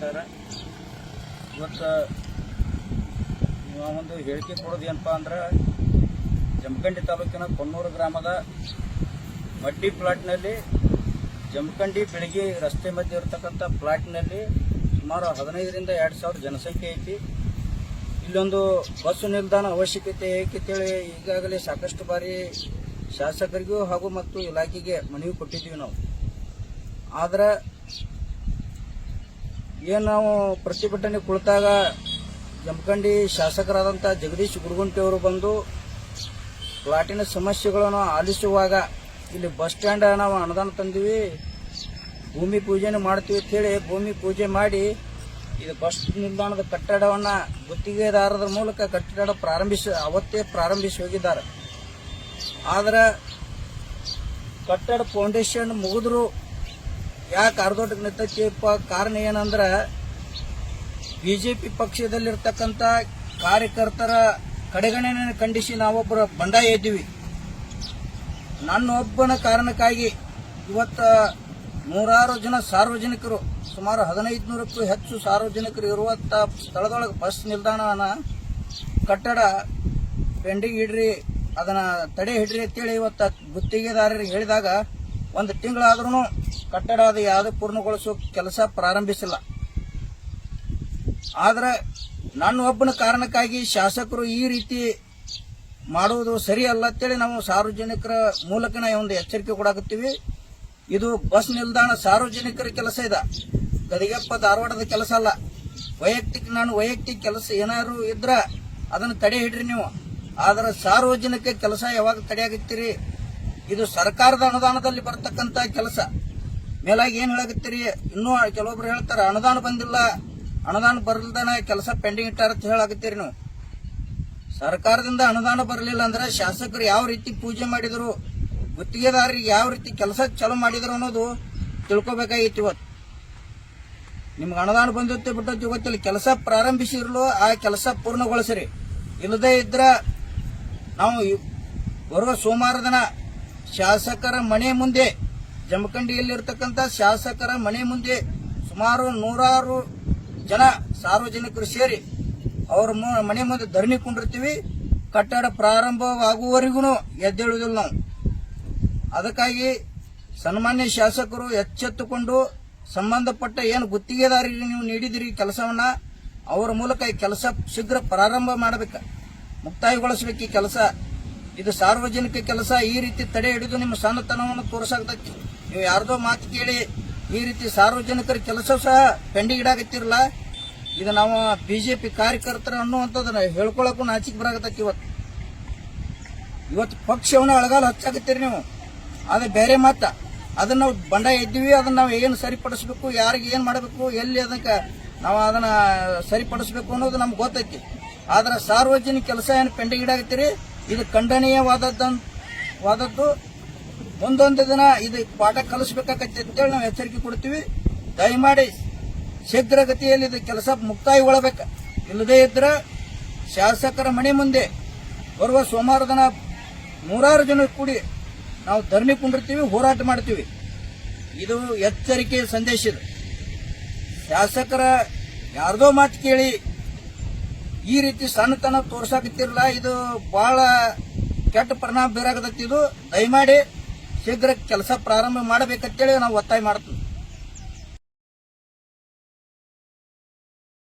ನಮಸ್ಕಾರ ಇವತ್ತು ಒಂದು ಹೇಳಿಕೆ ಕೊಡೋದು ಏನಪ್ಪ ಅಂದ್ರೆ ಜಮಖಂಡಿ ತಾಲೂಕಿನ ಕೊನ್ನೂರು ಗ್ರಾಮದ ಮಡ್ಡಿ ಪ್ಲಾಟ್ನಲ್ಲಿ ಜಮಖಂಡಿ ಬೆಳಗ್ಗೆ ರಸ್ತೆ ಮಧ್ಯೆ ಇರತಕ್ಕಂಥ ಪ್ಲಾಟ್ನಲ್ಲಿ ಸುಮಾರು ಹದಿನೈದರಿಂದ ಎರಡು ಸಾವಿರ ಜನಸಂಖ್ಯೆ ಐತಿ. ಇಲ್ಲೊಂದು ಬಸ್ಸು ನಿಲ್ದಾಣ ಅವಶ್ಯಕತೆ ಏಕೆಂತೇಳಿ ಈಗಾಗಲೇ ಸಾಕಷ್ಟು ಬಾರಿ ಶಾಸಕರಿಗೂ ಹಾಗೂ ಮತ್ತು ಇಲಾಖೆಗೆ ಮನವಿ ಕೊಟ್ಟಿದ್ದೀವಿ ನಾವು. ಆದ್ರೆ ಏನು ನಾವು ಪ್ರತಿಭಟನೆ ಕುಳಿತಾಗ ಜಮಖಂಡಿ ಶಾಸಕರಾದಂಥ ಜಗದೀಶ್ ಗುರುಗುಂಟಿಯವರು ಬಂದು ಪ್ಲಾಟಿನ ಸಮಸ್ಯೆಗಳನ್ನು ಆಲಿಸುವಾಗ ಇಲ್ಲಿ ಬಸ್ ಸ್ಟ್ಯಾಂಡ್ ನಾವು ಅನುದಾನ ತಂದಿವಿ. ಭೂಮಿ ಪೂಜೆನೂ ಮಾಡ್ತೀವಿ ಅಂತೇಳಿ ಭೂಮಿ ಪೂಜೆ ಮಾಡಿ ಇದು ಬಸ್ ನಿಲ್ದಾಣದ ಕಟ್ಟಡವನ್ನು ಗುತ್ತಿಗೆದಾರರ ಮೂಲಕ ಕಟ್ಟಡ ಪ್ರಾರಂಭಿಸಿ ಅವತ್ತೇ ಪ್ರಾರಂಭಿಸಿ ಹೋಗಿದ್ದಾರೆ. ಆದರೆ ಕಟ್ಟಡ ಫೌಂಡೇಶನ್ ಮುಗಿದ್ರು ಯಾಕೆ ಅರ್ಧೋಟಕ್ಕೆ ನಿಂತಕ್ಕೆಪ್ಪ ಕಾರಣ ಏನಂದ್ರೆ ಬಿಜೆಪಿ ಪಕ್ಷದಲ್ಲಿರ್ತಕ್ಕಂಥ ಕಾರ್ಯಕರ್ತರ ಕಡೆಗಣನೆ ಖಂಡಿಸಿ ನಾವೊಬ್ಬರ ಬಂಡಾಯ ಇದ್ದೀವಿ. ನನ್ನೊಬ್ಬನ ಕಾರಣಕ್ಕಾಗಿ ಇವತ್ತು ನೂರಾರು ಜನ ಸಾರ್ವಜನಿಕರು, ಸುಮಾರು ಹದಿನೈದು ನೂರಕ್ಕೂ ಹೆಚ್ಚು ಸಾರ್ವಜನಿಕರು ಇರುವಂಥ ಸ್ಥಳದೊಳಗೆ ಬಸ್ ನಿಲ್ದಾಣನ ಕಟ್ಟಡ ಪೆಂಡಿಂಗ್ ಇಡ್ರಿ ಅದನ್ನ ತಡೆ ಹಿಡ್ರಿ ಅಂತೇಳಿ ಇವತ್ತು ಗುತ್ತಿಗೆದಾರರಿಗೆ ಹೇಳಿದಾಗ, ಒಂದು ತಿಂಗಳಾದ್ರೂ ಕಟ್ಟಡ ಅದು ಯಾವುದು ಪೂರ್ಣಗೊಳಿಸೋ ಕೆಲಸ ಪ್ರಾರಂಭಿಸಿಲ್ಲ. ಆದರೆ ನನ್ನ ಒಬ್ಬನ ಕಾರಣಕ್ಕಾಗಿ ಶಾಸಕರು ಈ ರೀತಿ ಮಾಡುವುದು ಸರಿ ಅಲ್ಲ ಅಂತೇಳಿ ನಾವು ಸಾರ್ವಜನಿಕರ ಮೂಲಕ ಒಂದು ಎಚ್ಚರಿಕೆ ಕೊಡಾಕತ್ತೀವಿ ಇದು ಬಸ್ ನಿಲ್ದಾಣ ಸಾರ್ವಜನಿಕರ ಕೆಲಸ ಇದೆ. ಗದಿಗೆಪ್ಪ ಧಾರವಾಡದ ಕೆಲಸ ಅಲ್ಲ. ವೈಯಕ್ತಿಕ ನಾನು ವೈಯಕ್ತಿಕ ಕೆಲಸ ಏನಾದ್ರು ಇದ್ರ ಅದನ್ನು ತಡೆ ಹಿಡ್ರಿ ನೀವು. ಆದರೆ ಸಾರ್ವಜನಿಕ ಕೆಲಸ ಯಾವಾಗ ತಡೆಯಾಗುತ್ತೀರಿ ಇದು ಸರ್ಕಾರದ ಅನುದಾನದಲ್ಲಿ ಬರ್ತಕ್ಕಂತ ಕೆಲಸ. ಮೇಲಾಗಿ ಏನು ಹೇಳಕತ್ತೀರಿ? ಇನ್ನೂ ಕೆಲವೊಬ್ರು ಹೇಳ್ತಾರೆ, ಅನುದಾನ ಬಂದಿಲ್ಲ. ಅನುದಾನ ಬರಲ್ದನ ಕೆಲಸ ಪೆಂಡಿಂಗ್ ಇಟ್ಟಾರ ಅಂತ ಹೇಳಾಕತ್ತೀರಿ ನೀವು. ಸರ್ಕಾರದಿಂದ ಅನುದಾನ ಬರಲಿಲ್ಲ ಅಂದ್ರೆ ಶಾಸಕರು ಯಾವ ರೀತಿ ಪೂಜೆ ಮಾಡಿದ್ರು, ಗುತ್ತಿಗೆದಾರರಿಗೆ ಯಾವ ರೀತಿ ಕೆಲಸ ಚಾಲೂ ಮಾಡಿದ್ರು ಅನ್ನೋದು ತಿಳ್ಕೊಬೇಕಾಗಿತ್ತು ಇವತ್ತು. ನಿಮ್ಗೆ ಅನುದಾನ ಬಂದಿತ್ತು ಬಿಟ್ಟದ್ದು ಗೊತ್ತಿಲ್ಲ ಕೆಲಸ ಪ್ರಾರಂಭಿಸಿರ್ಲು, ಆ ಕೆಲಸ ಪೂರ್ಣಗೊಳಿಸ್ರಿ. ಇಲ್ಲದೇ ಇದ್ರೆ ನಾವು ಬರುವ ಸೋಮವಾರ ದಿನ ಶಾಸಕರ ಮನೆ ಮುಂದೆ ಜಮಖಂಡಿಯಲ್ಲಿರ್ತಕ್ಕಂಥ ಶಾಸಕರ ಮನೆ ಮುಂದೆ ಸುಮಾರು ನೂರಾರು ಜನ ಸಾರ್ವಜನಿಕರು ಸೇರಿ ಅವ್ರ ಮನೆ ಮುಂದೆ ಧರಣಿ ಕೊಂಡಿರ್ತೀವಿ. ಕಟ್ಟಡ ಪ್ರಾರಂಭವಾಗುವವರೆಗೂ ಎದ್ದೇಳುವುದಿಲ್ಲ ನಾವು. ಅದಕ್ಕಾಗಿ ಸನ್ಮಾನ್ಯ ಶಾಸಕರು ಎಚ್ಚೆತ್ತುಕೊಂಡು ಸಂಬಂಧಪಟ್ಟ ಏನು ಗುತ್ತಿಗೆದಾರರಿಗೆ ನೀವು ನೀಡಿದಿರಿ ಕೆಲಸವನ್ನ, ಅವರ ಮೂಲಕ ಈ ಕೆಲಸ ಶೀಘ್ರ ಪ್ರಾರಂಭ ಮಾಡಬೇಕು, ಮುಕ್ತಾಯಗೊಳಿಸಬೇಕು ಈ ಕೆಲಸ. ಇದು ಸಾರ್ವಜನಿಕ ಕೆಲಸ, ಈ ರೀತಿ ತಡೆ ಹಿಡಿದು ನಿಮ್ಮ ಸಣ್ಣತನವನ್ನು ತೋರಿಸಾಗ್ತೈತಿ. ನೀವು ಯಾರ್ದೋ ಮಾತು ಕೇಳಿ ಈ ರೀತಿ ಸಾರ್ವಜನಿಕರ ಕೆಲಸ ಸಹ ಪೆಂಡಿಗಿಡಾಗತ್ತಿರಲ್ಲ ಇದು ನಾವು ಬಿಜೆಪಿ ಕಾರ್ಯಕರ್ತರು ಅನ್ನುವಂಥದ್ದನ್ನ ಹೇಳ್ಕೊಳಕ್ಕೂ ನಾಚಿಕೆ ಬರಾಕತ್ತೈತಿ ಇವತ್ತು. ಇವತ್ತು ಪಕ್ಷವನ್ನು ಅಳಗಾಲ ಹಚ್ಚಾಕತ್ತೀರಿ ನೀವು. ಅದು ಬೇರೆ ಮಾತ. ಅದನ್ನ ನಾವು ಬಂಡ ಎದ್ದೀವಿ, ಅದನ್ನ ನಾವು ಏನು ಸರಿಪಡಿಸ್ಬೇಕು, ಯಾರಿಗೆ ಏನು ಮಾಡಬೇಕು, ಎಲ್ಲಿ ಅದಕ್ಕೆ ನಾವು ಅದನ್ನ ಸರಿಪಡಿಸ್ಬೇಕು ಅನ್ನೋದು ನಮ್ಗೆ ಗೊತ್ತೈತಿ. ಆದ್ರೆ ಸಾರ್ವಜನಿಕ ಕೆಲಸ ಏನು ಪೆಂಡಿಂಗ್ ಇಡಾಕತ್ತೀರಿ ಇದು ಖಂಡನೀಯವಾದದ್ದು ಒಂದೊಂದು ದಿನ ಇದು ಪಾಠ ಕಲಿಸ್ಬೇಕಾಗತ್ತೆ ಅಂತೇಳಿ ನಾವು ಎಚ್ಚರಿಕೆ ಕೊಡ್ತೀವಿ. ದಯಮಾಡಿ ಶೀಘ್ರಗತಿಯಲ್ಲಿ ಇದು ಕೆಲಸ ಮುಕ್ತಾಯಗೊಳ್ಳಬೇಕು. ಇಲ್ಲದೇ ಇದ್ರೆ ಶಾಸಕರ ಮನೆ ಮುಂದೆ ಬರುವ ಸೋಮವಾರ ದಿನ ನೂರಾರು ಜನ ಕೂಡಿ ನಾವು ಧರ್ಮಿ ಕುಂಡಿರ್ತೀವಿ, ಹೋರಾಟ ಮಾಡ್ತೀವಿ. ಇದು ಎಚ್ಚರಿಕೆ ಸಂದೇಶ ಇದು. ಶಾಸಕರ ಯಾರ್ದೋ ಮಾತು ಕೇಳಿ ಈ ರೀತಿ ಸಣ್ಣತನ ತೋರ್ಸಾಕತ್ತಿರಲ್ಲ ಇದು ಬಹಳ ಕೆಟ್ಟ ಪರಿಣಾಮ ಬೀರಾಗತೈತಿ ಇದು ದಯಮಾಡಿ ಶೀಘ್ರ ಕೆಲಸ ಪ್ರಾರಂಭ ಮಾಡಬೇಕಂತೇಳಿ ನಾವು ಒತ್ತಾಯ ಮಾಡ್ತೀವಿ.